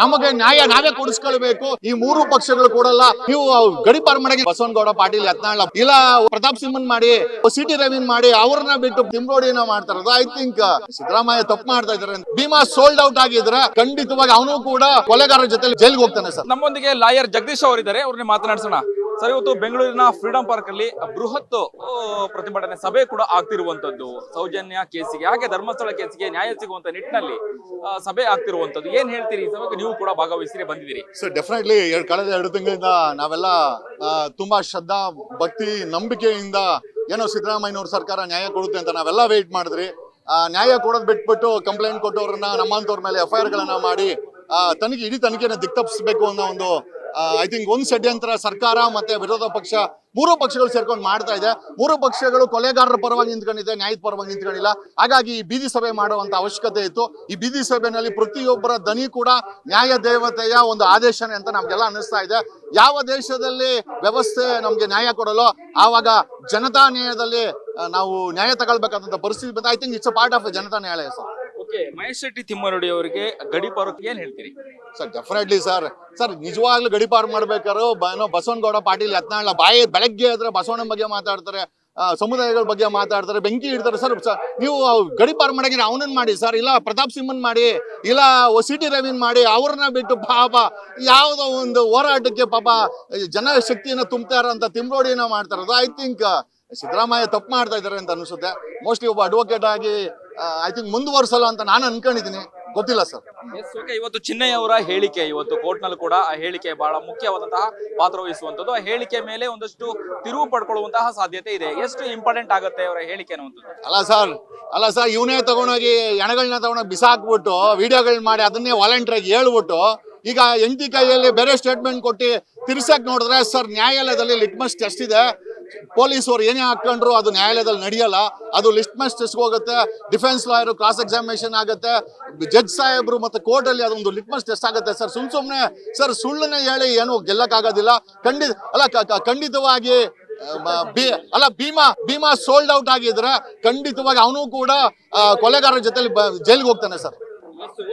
ನಮಗೆ ನ್ಯಾಯ ನಾವೇ ಕೊಡಿಸ್ಕೊಳ್ಬೇಕು ಈ ಮೂರು ಪಕ್ಷಗಳು ಕೊಡಲ್ಲ. ನೀವು ಗಡಿಪಾರ್ ಮಾಡಕ್ಕೆ ಬಸವನಗೌಡ ಪಾಟೀಲ್ ಯತ್ನಾಳ ಇಲ್ಲ, ಪ್ರತಾಪ್ ಸಿಂಹನ್ ಮಾಡಿ ಸಿ ಟಿ ರವೀನ್ ಮಾಡಿ, ಅವ್ರನ್ನ ಬಿಟ್ಟು ತಿಮ್ರೋಡಿನ ಮಾಡ್ತಾರದು ಐ ಥಿಂಕ್ ಸಿದ್ದರಾಮಯ್ಯ ತಪ್ಪು ಮಾಡ್ತಾ ಇದಾರೆ ಭೀಮಾ ಸೋಲ್ಡ್ ಔಟ್ ಆಗಿದ್ರೆ ಖಂಡಿತವಾಗಿ ಅವನು ಕೂಡ ಕೊಲೆಗಾರರ ಜೊತೆ ಜೈಲ್ಗೆ ಹೋಗ್ತಾನೆ ಸರ್. ನಮ್ಮೊಂದಿಗೆ ಲಾಯರ್ ಜಗದೀಶ್ ಅವರಿದ್ದಾರೆ, ಅವ್ರನ್ನ ಮಾತನಾಡಿಸೋಣ. ಸರ್, ಇವತ್ತು ಬೆಂಗಳೂರಿನ ಫ್ರೀಡಂ ಪಾರ್ಕ್ ಅಲ್ಲಿ ಬೃಹತ್ ಪ್ರತಿಭಟನೆ ಸಭೆ ಕೂಡ ಆಗ್ತಿರುವಂತದ್ದು ಸೌಜನ್ಯ ಕೇಸಿಗೆ, ಹಾಗೆ ಧರ್ಮಸ್ಥಳ ಕೇಸಿಗೆ ನ್ಯಾಯ ಸಿಗುವಂತ ನಿಟ್ಟಿನಲ್ಲಿ ಸಭೆ ಆಗ್ತಿರುವಂತದ್ದು ಏನ್ ಹೇಳ್ತೀರಿ? ಸಭೆಗೆ ನೀವು ಕೂಡ ಭಾಗವಹಿಸಿ ಬಂದಿದ್ದೀರಿ. ಸೊ ಡೆಫಿನೆಟ್ಲಿ ಕಳೆದ ಎರಡು ತಿಂಗಳಿಂದ ನಾವೆಲ್ಲ ತುಂಬಾ ಶ್ರದ್ಧಾ, ಭಕ್ತಿ, ನಂಬಿಕೆಯಿಂದ ಏನೋ ಸಿದ್ದರಾಮಯ್ಯನವ್ರ ಸರ್ಕಾರ ನ್ಯಾಯ ಕೊಡುತ್ತೆ ಅಂತ ನಾವೆಲ್ಲ ವೇಟ್ ಮಾಡಿದ್ರಿ. ನ್ಯಾಯ ಕೊಡೋದ್ ಬಿಟ್ಬಿಟ್ಟು ಕಂಪ್ಲೇಂಟ್ ಕೊಟ್ಟವ್ರನ್ನ, ನಮ್ಮಂತವ್ರ ಮೇಲೆ ಎಫ್ ಐ ಗಳನ್ನ ಮಾಡಿ ತನಿಖೆ, ಇಡೀ ತನಿಖೆನ ದಿಕ್ತಪ್ಪಿಸ್ಬೇಕು ಅನ್ನೋ ಒಂದು ಐ ಥಿಂಕ್ ಒಂದು ಷಡ್ಯಂತ್ರ ಸರ್ಕಾರ ಮತ್ತೆ ವಿರೋಧ ಪಕ್ಷ, ಮೂರು ಪಕ್ಷಗಳು ಸೇರ್ಕೊಂಡು ಮಾಡ್ತಾ ಇದೆ. ಮೂರು ಪಕ್ಷಗಳು ಕೊಲೆಗಾರರ ಪರವಾಗಿ ನಿಂತ್ಕೊಂಡಿದೆ, ನ್ಯಾಯದ ಪರವಾಗಿ ನಿಂತ್ಕೊಂಡಿಲ್ಲ. ಹಾಗಾಗಿ ಈ ಬೀದಿ ಸಭೆ ಮಾಡುವಂತ ಅವಶ್ಯಕತೆ ಇತ್ತು. ಈ ಬೀದಿ ಸಭೆಯಲ್ಲಿ ಪ್ರತಿಯೊಬ್ಬರ ದನಿ ಕೂಡ ನ್ಯಾಯ ದೇವತೆಯ ಒಂದು ಆದೇಶನೇ ಅಂತ ನಮ್ಗೆಲ್ಲ ಅನ್ನಿಸ್ತಾ ಇದೆ. ಯಾವ ದೇಶದಲ್ಲಿ ವ್ಯವಸ್ಥೆ ನಮ್ಗೆ ನ್ಯಾಯ ಕೊಡಲು ಆವಾಗ ಜನತಾ ನ್ಯಾಯದಲ್ಲಿ ನಾವು ನ್ಯಾಯ ತಗೊಳ್ಬೇಕಾದಂತ ಪರಿಸ್ಥಿತಿ ಬಂದ I think it's a part of Janata Nyayalaya sir Mahesh Shetty ತಿಮ್ಮರಡಿ ಅವರಿಗೆ ಗಡಿಪಾರಕ್ಕೆ ಏನ್ ಹೇಳ್ತೀರಿ? Sir definitely sir. ಸರ್, ನಿಜವಾಗ್ಲೂ ಗಡಿಪಾರು ಮಾಡ್ಬೇಕಾದ್ರು ಬ- ಏನೋ ಬಸವನಗೌಡ ಪಾಟೀಲ್ ಯತ್ನಾಳ ಬಾಯಿ ಬೆಳಗ್ಗೆ ಆದ್ರೆ ಬಸವಣ್ಣನ ಬಗ್ಗೆ ಮಾತಾಡ್ತಾರೆ ಸಮುದಾಯಗಳ ಬಗ್ಗೆ ಮಾತಾಡ್ತಾರೆ, ಬೆಂಕಿ ಇಡ್ತಾರೆ ಸರ್, ಸ- ನೀವು ಗಡಿಪಾರು ಮಾಡಂಗಿದ್ರೆ ಅವನನ್ನ ಮಾಡಿ ಸರ್, ಇಲ್ಲ ಪ್ರತಾಪ್ ಸಿಂಹನ್ ಮಾಡಿ, ಇಲ್ಲ ಸಿ ಟಿ ರವೀನ್ ಮಾಡಿ, ಅವ್ರನ್ನ ಬಿಟ್ಟು ಪಾಪ ಯಾವುದೋ ಒಂದು ಹೋರಾಟಕ್ಕೆ ಪಾಪ ಜನ ಶಕ್ತಿಯನ್ನ ತುಂಬ್ತಾರ ಅಂತ ತಿಮ್ರೋಡಿನ ಮಾಡ್ತಾರ. ಐ ಥಿಂಕ್ ಸಿದ್ದರಾಮಯ್ಯ ತಪ್ಪು ಮಾಡ್ತಾ ಇದ್ದಾರೆ ಅಂತ ಅನಿಸುತ್ತೆ. ಮೋಸ್ಟ್ಲಿ ಒಬ್ಬ ಅಡ್ವೊಕೇಟ್ ಆಗಿ ಐ ಥಿಂಕ್ ಮುಂದುವರ್ಸಲ್ಲ ಅಂತ ನಾನು ಅನ್ಕೊಂಡಿದ್ದೀನಿ. ಗೊತ್ತಿಲ್ಲ ಸರ್. ಎಸ್ ಓಕೆ ಇವತ್ತು ಚಿನ್ನಯ್ಯವರ ಹೇಳಿಕೆ ಇವತ್ತು ಕೋರ್ಟ್ನಲ್ಲಿ ಕೂಡ ಆ ಹೇಳಿಕೆ ಬಹಳ ಮುಖ್ಯವಾದಂತಹ ಪಾತ್ರ ವಹಿಸುವಂತದ್ದು ಆ ಹೇಳಿಕೆ ಮೇಲೆ ಒಂದಷ್ಟು ತಿರುವು ಪಡ್ಕೊಳ್ಳುವಂತಹ ಸಾಧ್ಯತೆ ಇದೆ. ಎಷ್ಟು ಇಂಪಾರ್ಟೆಂಟ್ ಆಗುತ್ತೆ ಅವರ ಹೇಳಿಕೆ ಅನ್ನುವಂಥದ್ದು? ಅಲ್ಲ ಸರ್ ಅಲ್ಲ ಸರ್ ಇವನೇ ತಗೊಂಡೋಗಿ ಎಣಗಳನ್ನ ತಗೊಂಡೋಗಿ ಬಿಸಾಕ್ಬಿಟ್ಟು ವಿಡಿಯೋಗಳನ್ನ ಮಾಡಿ ಅದನ್ನೇ ವಾಲಂಟಿಯರ್ ಹೇಳ್ಬಿಟ್ಟು ಈಗ ಎಂಟಿ ಕೈಯಲ್ಲಿ ಬೇರೆ ಸ್ಟೇಟ್ಮೆಂಟ್ ಕೊಟ್ಟು ತಿರ್ಸಕ್ ನೋಡಿದ್ರೆ ಸರ್ ನ್ಯಾಯಾಲಯದಲ್ಲಿ ಲಿಟ್ಮಸ್ ಟೆಸ್ಟ್ ಇದೆ. ಪೊಲೀಸರು ಏನೇ ಹಾಕೊಂಡ್ರು ಅದು ನ್ಯಾಯಾಲಯದಲ್ಲಿ ನಡೆಯಲ್ಲ. ಅದು ಲಿಟ್ಮಸ್ ಟೆಸ್ಟ್ ಹೋಗುತ್ತೆ ಡಿಫೆನ್ಸ್ ಲಾಯರ್ ಕ್ರಾಸ್ ಎಕ್ಸಾಮಿನೇಷನ್ ಆಗುತ್ತೆ. ಜಡ್ಜ್ ಸಾಹೇಬ್ರು ಮತ್ತೆ ಕೋರ್ಟ್ ಅಲ್ಲಿ ಅದೊಂದು ಲಿಟ್ಮಸ್ ಟೆಸ್ಟ್ ಆಗುತ್ತೆ. ಸರ್, ಸುಮ್ ಸುಮ್ನೆ, ಸರ್, ಸುಳ್ಳನ್ನ ಹೇಳಿ ಏನು ಗೆಲ್ಲಕ್ಕಾಗೋದಿಲ್ಲ. ಖಂಡಿತ ಅಲ್ಲ ಖಂಡಿತವಾಗಿ ಅಲ್ಲ, ಭೀಮಾ ಭೀಮಾ ಸೋಲ್ಡ್ ಔಟ್ ಆಗಿದ್ರೆ ಖಂಡಿತವಾಗಿ ಅವನು ಕೂಡ ಕೊಲೆಗಾರರ ಜೊತೆ ಜೈಲ್ಗೆ ಹೋಗ್ತಾನೆ ಸರ್.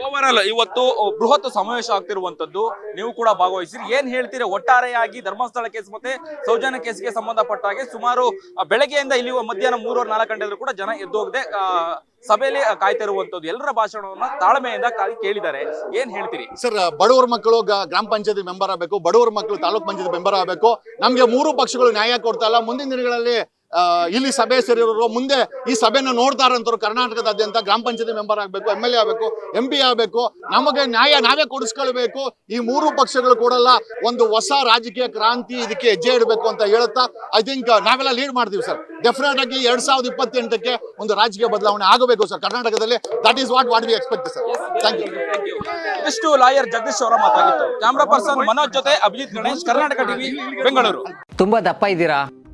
ಓವರ್ ಆಲ್ ಇವತ್ತು ಬೃಹತ್ ಸಮಾವೇಶ ಆಗ್ತಿರುವಂತದ್ದು ನೀವು ಕೂಡ ಭಾಗವಹಿಸಿರಿ. ಏನ್ ಹೇಳ್ತೀರಿ? ಒಟ್ಟಾರೆಯಾಗಿ ಧರ್ಮಸ್ಥಳ ಕೇಸ್ ಮತ್ತೆ ಸೌಜನ್ಯ ಕೇಸ್ಗೆ ಸಂಬಂಧಪಟ್ಟ ಹಾಗೆ ಸುಮಾರು ಬೆಳಗ್ಗೆಯಿಂದ ಇಲ್ಲಿ ಮಧ್ಯಾಹ್ನ ಮೂರುವರೆ, ನಾಲ್ಕು ಗಂಟೆ ಕೂಡ ಜನ ಎದ್ದೋಗದೆ ಸಭೆಯಲ್ಲಿ ಕಾಯ್ತಿರುವಂತದ್ದು ಎಲ್ಲರ ಭಾಷಣವನ್ನ ತಾಳ್ಮೆಯಿಂದ ಕಾಲಿ ಕೇಳಿದ್ದಾರೆ. ಏನ್ ಹೇಳ್ತೀರಿ? ಸರ್ ಬಡವರ ಮಕ್ಕಳು ಗ್ರಾಮ ಪಂಚಾಯತಿ ಮೆಂಬರ್ ಆಗಬೇಕು. ಬಡವರ ಮಕ್ಕಳು ತಾಲೂಕ್ ಪಂಚಾಯತ್ ಮೆಂಬರ್ ಆಗಬೇಕು. ನಮ್ಗೆ ಮೂರು ಪಕ್ಷಗಳು ನ್ಯಾಯ ಕೊಡ್ತಾ ಇಲ್ಲ. ಮುಂದಿನ ದಿನಗಳಲ್ಲಿ ಇಲ್ಲಿ ಸಭೆ ಸೇರಿರೋರು ಮುಂದೆ ಈ ಸಭೆನ ನೋಡ್ತಾರಂತರು ಕರ್ನಾಟಕದಾದ್ಯಂತ ಗ್ರಾಮ ಪಂಚಾಯತಿ ಮೆಂಬರ್ ಆಗಬೇಕು ಎಂ ಎಲ್ ಎ ಆಗಬೇಕು ಎಂ ಪಿ ಆಗಬೇಕು. ನಮಗೆ ನ್ಯಾಯ ನಾವೇ ಕೊಡಿಸ್ಕೊಳ್ಬೇಕು. ಈ ಮೂರು ಪಕ್ಷಗಳು ಕೊಡಲ್ಲ ಒಂದು ಹೊಸ ರಾಜಕೀಯ ಕ್ರಾಂತಿ ಇದಕ್ಕೆ ಹೆಜ್ಜೆ ಇಡಬೇಕು ಅಂತ ಹೇಳುತ್ತಾ ಐ ಥಿಂಕ್ ನಾವೆಲ್ಲ ಲೀಡ್ ಮಾಡ್ತೀವಿ ಸರ್. ಡೆಫಿನೆಟ್ ಆಗಿ ಎರಡ್ ಸಾವಿರದ ಇಪ್ಪತ್ತೆಂಟಕ್ಕೆ ಒಂದು ರಾಜಕೀಯ ಬದಲಾವಣೆ ಆಗಬೇಕು ಸರ್ ಕರ್ನಾಟಕದಲ್ಲಿ. That is what what we expect sir thank you ಇಷ್ಟು ಲಾಯರ್ ಜಗದೀಶ್ ಅವರ ಮಾತಾಗಿತ್ತು. ಕ್ಯಾಮ್ರಾ ಪರ್ಸನ್ ಮನೋಜ್ ಜೊತೆ ಅಭಿಜಿತ್ ಗಣೇಶ್ ಕರ್ನಾಟಕ ಟಿವಿ ಬೆಂಗಳೂರು ತುಂಬಾ ದಪ್ಪ ಇದ್ದೀರಾ?